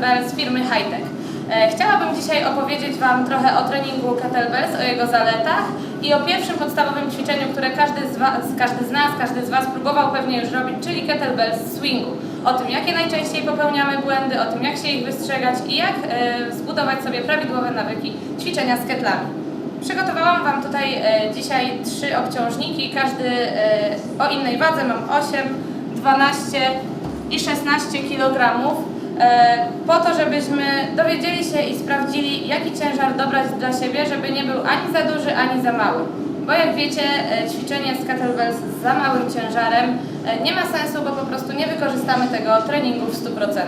kettlebell z firmy Hightech. E, Chciałabym dzisiaj opowiedzieć Wam trochę o treningu kettlebells, o jego zaletach i o pierwszym podstawowym ćwiczeniu, które każdy z, was, każdy z nas, każdy z Was próbował pewnie już robić, czyli kettlebells swingu. O tym, jakie najczęściej popełniamy błędy, o tym, jak się ich wystrzegać i jak e, zbudować sobie prawidłowe nawyki ćwiczenia z ketlami. Przygotowałam Wam tutaj e, dzisiaj trzy obciążniki, każdy o innej wadze, mam 8, 12 i 16 kg. E, po to, żebyśmy dowiedzieli się i sprawdzili, jaki ciężar dobrać dla siebie, żeby nie był ani za duży, ani za mały. Bo jak wiecie, e, ćwiczenie z kettlebells z za małym ciężarem e, nie ma sensu, bo po prostu nie wykorzystamy tego treningu w 100%.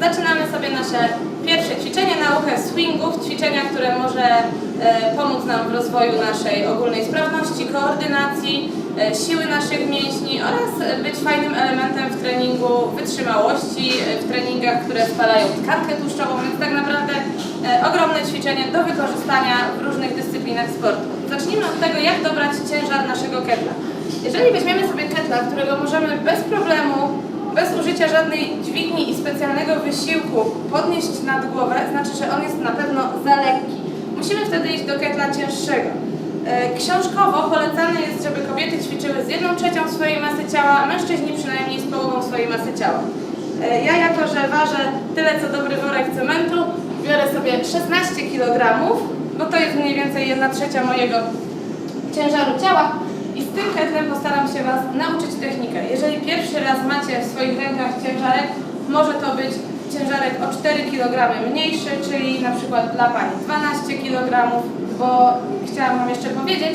Zaczynamy sobie nasze pierwsze ćwiczenie, naukę swingów, ćwiczenia, które może e, pomóc nam w rozwoju naszej ogólnej sprawności, koordynacji, e, siły naszych mięśni oraz być fajnym elementem w treningu wytrzymałości, e, w treningach, które spalają tkankę tłuszczową, więc tak naprawdę ogromne ćwiczenie do wykorzystania w różnych dyscyplinach sportu. Zacznijmy od tego, jak dobrać ciężar naszego ketla. Jeżeli weźmiemy sobie ketla, którego możemy bez problemu bez użycia żadnej dźwigni i specjalnego wysiłku podnieść nad głowę, znaczy, że on jest na pewno za lekki. Musimy wtedy iść do ketla cięższego. E, Książkowo polecane jest, żeby kobiety ćwiczyły z jedną trzecią swojej masy ciała, a mężczyźni przynajmniej z połową swojej masy ciała. E, Ja jako, że ważę tyle co dobry worek cementu, biorę sobie 16 kg, bo to jest mniej więcej 1 trzecia mojego ciężaru ciała i z tym ketlem postaram się Was nauczyć technikę. Jeżeli pierwszy raz macie w swoich rękach ciężarek, może to być ciężarek o 4 kg mniejszy, czyli na przykład dla Pani 12 kg, bo chciałam Wam jeszcze powiedzieć,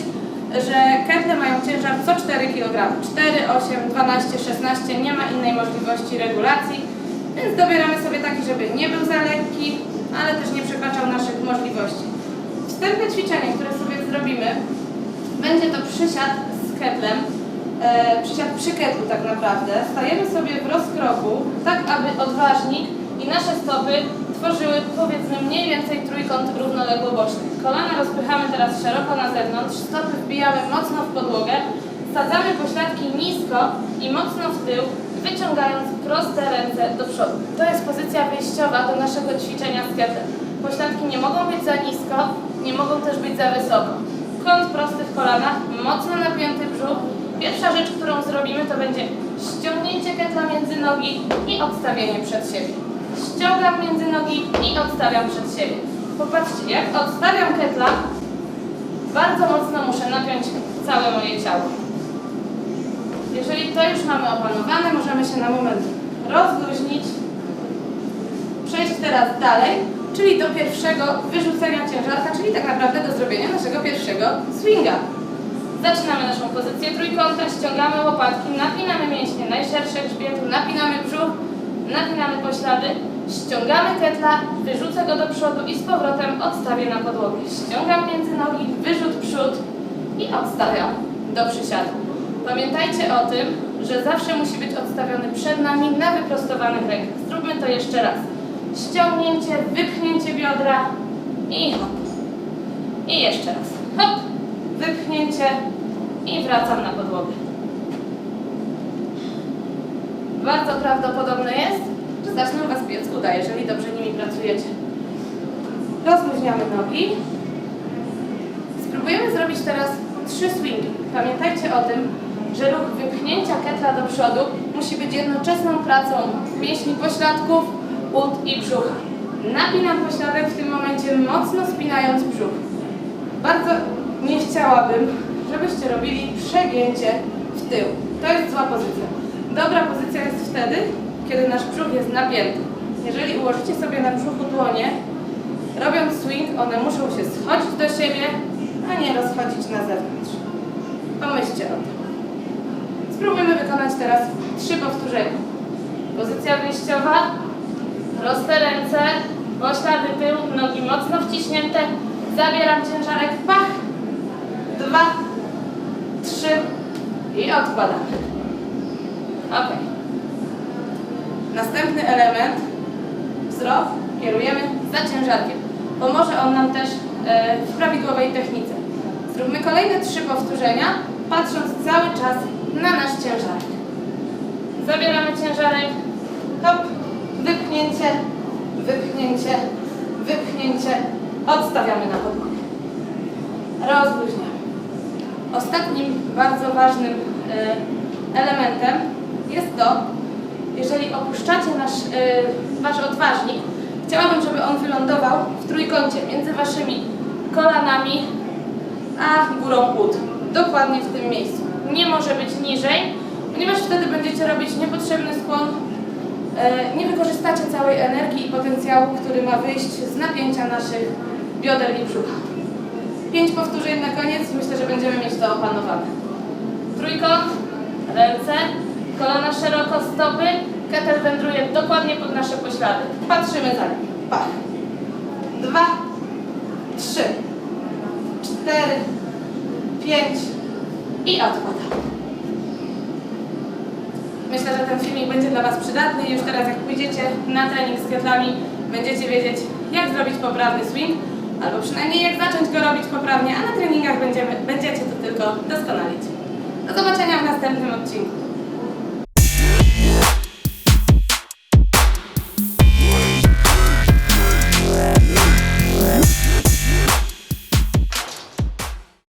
że ketle mają ciężar co 4 kg. 4, 8, 12, 16, nie ma innej możliwości regulacji, więc dobieramy sobie taki, żeby nie był za lekki, ale też nie przekraczał naszych możliwości. Wstępne ćwiczenie, które sobie zrobimy, będzie to przysiad ketlem, e, przysiad przy ketlu tak naprawdę. Stajemy sobie w rozkroku, tak aby odważnik i nasze stopy tworzyły powiedzmy mniej więcej trójkąt równoległoboczny. Kolana rozpychamy teraz szeroko na zewnątrz, stopy wbijamy mocno w podłogę, sadzamy pośladki nisko i mocno w tył, wyciągając proste ręce do przodu. To jest pozycja wyjściowa do naszego ćwiczenia z ketlem. Pośladki nie mogą być za nisko, nie mogą też być za wysoko kąt prosty w kolanach, mocno napięty brzuch. Pierwsza rzecz, którą zrobimy, to będzie ściągnięcie ketla między nogi i odstawienie przed siebie. Ściągam między nogi i odstawiam przed siebie. Popatrzcie, jak odstawiam ketla, bardzo mocno muszę napiąć całe moje ciało. Jeżeli to już mamy opanowane, możemy się na moment rozluźnić, przejść teraz dalej, czyli do pierwszego wyrzucenia ciężarka, czyli tak naprawdę do zrobienia naszego pierwszego swinga. Zaczynamy naszą pozycję trójkąta, ściągamy łopatki, napinamy mięśnie najszersze grzbietu, napinamy brzuch, napinamy poślady, ściągamy ketla, wyrzucę go do przodu i z powrotem odstawię na podłogę. Ściągam między nogi, wyrzut przód i odstawiam do przysiadu. Pamiętajcie o tym, że zawsze musi być odstawiony przed nami na wyprostowanych rękach. Zróbmy to jeszcze raz. Ściągnięcie, wypchnięcie biodra i hop. I jeszcze raz. Hop, wypchnięcie i wracam na podłogę. Bardzo prawdopodobne jest, że zaczną Was biec uda, jeżeli dobrze nimi pracujecie. Rozluźniamy nogi. Spróbujemy zrobić teraz trzy swingi. Pamiętajcie o tym, że ruch wypchnięcia ketla do przodu musi być jednoczesną pracą mięśni pośladków, ud i brzucha. Napinam pośladek w tym momencie, mocno spinając brzuch. Bardzo nie chciałabym, żebyście robili przegięcie w tył. To jest zła pozycja. Dobra pozycja jest wtedy, kiedy nasz brzuch jest napięty. Jeżeli ułożycie sobie na brzuchu dłonie, robiąc swing, one muszą się schodzić do siebie, a nie rozchodzić na zewnątrz. Pomyślcie o tym. Spróbujmy wykonać teraz trzy powtórzenia. Pozycja wyjściowa, proste ręce, poślady tył, nogi mocno wciśnięte, zabieram ciężarek, pach, dwa, trzy i odkładamy. Ok. Następny element, wzrok kierujemy za ciężarkiem. Pomoże on nam też e, w prawidłowej technice. Zróbmy kolejne trzy powtórzenia, patrząc cały czas na nasz ciężarek. Zabieramy ciężarek. Hop. Wypchnięcie, wypchnięcie, wypchnięcie. Odstawiamy na podłogę. Rozluźniamy. Ostatnim bardzo ważnym e, elementem jest to, jeżeli opuszczacie nasz, e, wasz odważnik, chciałabym, żeby on wylądował w trójkącie między waszymi kolanami a górą ud. Dokładnie w tym miejscu. Nie może być niżej, ponieważ wtedy będziecie robić niepotrzebny skłon. E, Nie wykorzystacie całej energii i potencjału, który ma wyjść z napięcia naszych bioder i brzucha. Pięć powtórzeń na koniec myślę, że będziemy mieć to opanowane. Trójkąt, ręce, kolana szeroko, stopy, ketel wędruje dokładnie pod nasze poślady. Patrzymy za nim. Pach. Dwa, trzy, cztery, pięć i odkładamy. Myślę, że ten filmik będzie dla Was przydatny i już teraz jak pójdziecie na trening z ketlami, będziecie wiedzieć jak zrobić poprawny swing, albo przynajmniej jak zacząć go robić poprawnie, a na treningach będziemy, będziecie to tylko doskonalić. Do zobaczenia w następnym odcinku.